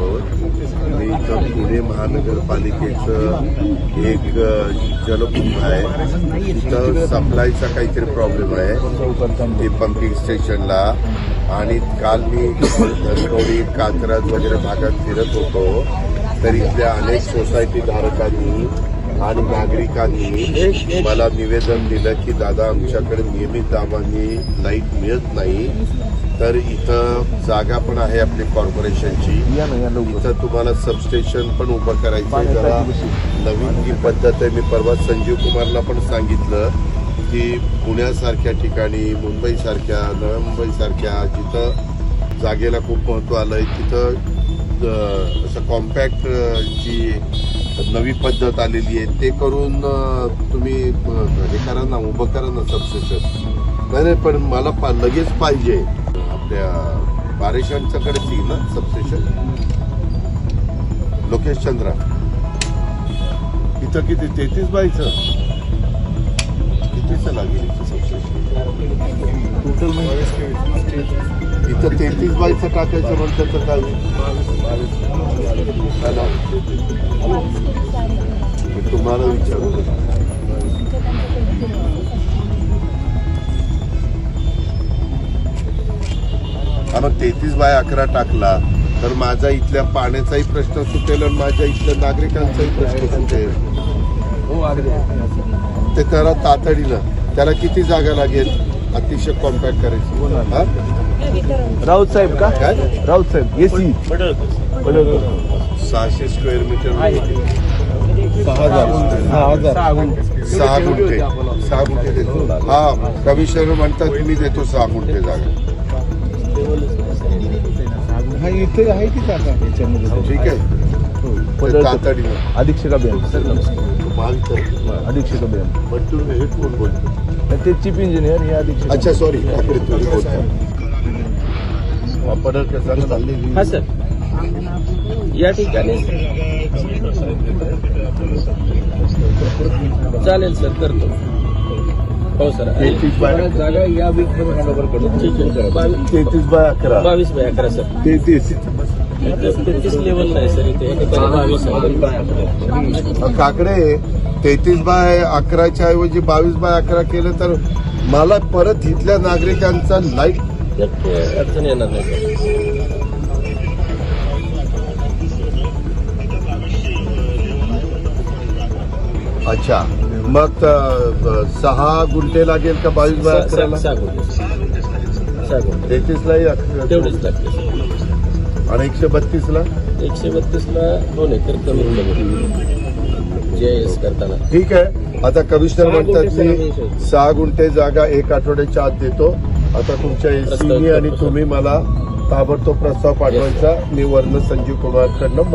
आहोत आणि इथं पुणे महानगरपालिकेचं एक जलकुंभ आहे. तिथं सप्लायचा काहीतरी प्रॉब्लेम आहे. ते पंपिंग स्टेशनला आणि काल मी धनकवडी कात्रज वगैरे भागात फिरत होतो. तर इथल्या अनेक सोसायटी धारकांनी आणि नागरिकांनी मला निवेदन दिलं की दादा आमच्याकडे नियमित दाबाने लाइट मिळत नाही. तर इथं जागा पण आहे आपली कॉर्पोरेशनची इथं तुम्हाला सबस्टेशन पण उभं करायचं आहे. जरा नवीन जी पद्धत आहे मी परवा संजीव कुमारला पण सांगितलं की पुण्यासारख्या ठिकाणी मुंबईसारख्या नवी मुंबईसारख्या जिथं जागेला खूप महत्त्व आलंय तिथं अं, असं कॉम्पॅक्ट जी नवी पद्धत आलेली आहे ते करून तुम्ही हे करा ना उभं करा ना सबस्टेशन नाही नाही पण मला पा- लगेच पाहिजे. आपल्या बारेशांच्याकडे ती ना सबस्टेशन लोकेश चंद्रा. इथं किती? तेहतीस बायचं कितीचं लागेल इथं सबस्टेशन टोटल इथं तेहतीस बायचं टाकायचं म्हणतं तर काय? तुम्हाला विचारू. मग तेहतीस बाय अकरा टाकला तर माझा इथल्या पाण्याचाही प्रश्न सुटेल आणि माझ्या इथल्या नागरिकांचाही प्रश्न सुटेल. हो ते त्याला तातडीनं त्याला किती जागा लागेल अतिशय कॉम्पॅक्ट करायची? राऊत साहेब का? काय? राऊत साहेब एसी सहाशे स्क्वेअर मीटर सहा हजार. सहा हजार. सहा गुंठे. सहा गुंठे. सहा गुंठे देतो. हा कमिशनर म्हणतात मी देतो सहा गुंठे जागा. हा इथे आहे की जागा याच्यामध्ये ठीक आहे. तातडीनं. अधीक्षक अभियान अधीक्षक अभियान हे कोण बोलतो? ते चीफ इंजिनियर हे अधीक्षक अच्छा सॉरी. हा सर. या ठिकाणी. चालेल सर करतो. हो सर. तेहतीस बाय जागा या वीक आहे. बावीस तेहतीस बाय अकरा. बावीस बाय अकरा सर. तेहतीस. तेहतीस लेवल नाही सर इथे. काकडे तेहतीस बाय अकराच्या ऐवजी बावीस बाय अकरा केलं तर मला परत इथल्या नागरिकांचा लाइट अडचण येणार नाही अच्छा. मग सहा गुंठे लागेल का बावीस बाय अकराला सहा गुंठे. सहा गुंठे. तेहतीसलाही अकरा तेवढेच लागते सर आणि एकशे बत्तीसला एकशे बत्तीसला दोन एकर कमी जे एस करताना. ठीक आहे. आता कमिशनर म्हणतात गुंठे सहा मी गुंठे. सहा गुंठे जागा एक आठवड्याच्या आत देतो. आता तुमच्या एसीनी आणि तुम्ही मला ताबडतोब प्रस्ताव पाठवायचा. मी वर्ण संजीव कुमारकडनं